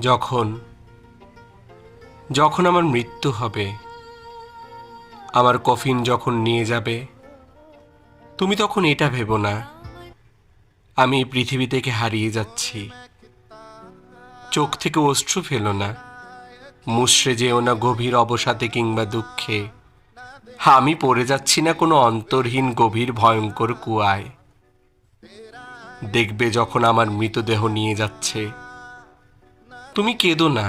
যখন যখন আমার মৃত্যু হবে, আমার কফিন যখন নিয়ে যাবে, তুমি তখন এটা ভেবো না, আমি এই পৃথিবী থেকে হারিয়ে যাচ্ছি। চোখ থেকে অশ্রু ফেলো না মুশড়ে যেও না গভীর অবসাদে কিংবা দুঃখে। আমি পড়ে যাচ্ছি না কোনো অন্তরহীন গভীর ভয়ঙ্কর কুয়ায়। দেখবে যখন আমার মৃতদেহ নিয়ে যাচ্ছে। তুমি কেঁদো না,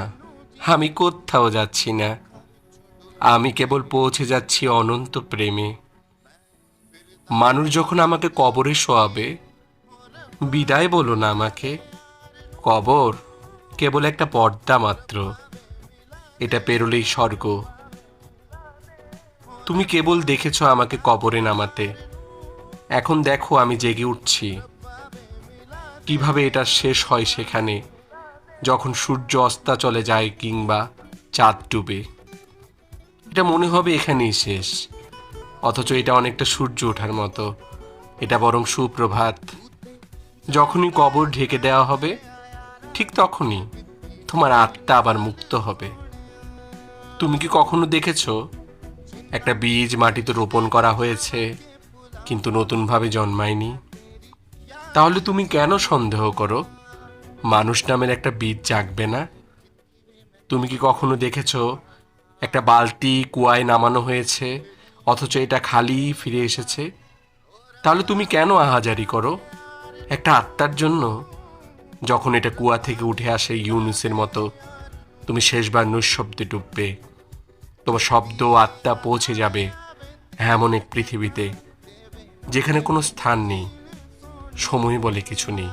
আমি কোথাও যাচ্ছি না। আমি কেবল পৌঁছে যাচ্ছি অনন্ত প্রেমে। মানুষ যখন আমাকে কবরে শোয়াবে, বিদায় বলো না আমাকে। কবর কেবল একটা পর্দা মাত্র, এটা পেরোলেই স্বর্গ। তুমি কেবল দেখেছ আমাকে কবরে নামাতে। এখন দেখো আমি জেগে উঠছি। কীভাবে এটা শেষ হয় সেখানে? যখন সূর্য অস্তা চলে যায় কিংবা চাঁদ ডুবে। এটা মনে হবে এখানেই শেষ। অথচ এটা অনেকটা সূর্য ওঠার মতো। এটা বরং সুপ্রভাত। যখনই কবর ঢেকে দেওয়া হবে, ঠিক তখনই তোমার আত্মা আবার মুক্ত হবে। তুমি কি কখনো দেখেছ, একটা বীজ মাটিতে রোপণ করা হয়েছে, কিন্তু নতুনভাবে জন্মায়নি? তাহলে তুমি কেন সন্দেহ করো? মানুষ নামের একটা বীজ জাগবে না? তুমি কি কখনো দেখেছ একটা বালতি কুয়ায় নামানো হয়েছে, অথচ এটা খালি ফিরে এসেছে? তাহলে তুমি কেন আহাজারি করো? একটা আত্মার জন্য? যখন এটা কুয়া থেকে উঠে আসে ইউনুসের মতো, তুমি শেষবার নৈশব্দে ডুববে। তোমার শব্দ আত্মা পৌঁছে যাবে এমন এক পৃথিবীতে, যেখানে কোনো স্থান নেই, সময় বলে কিছু নেই।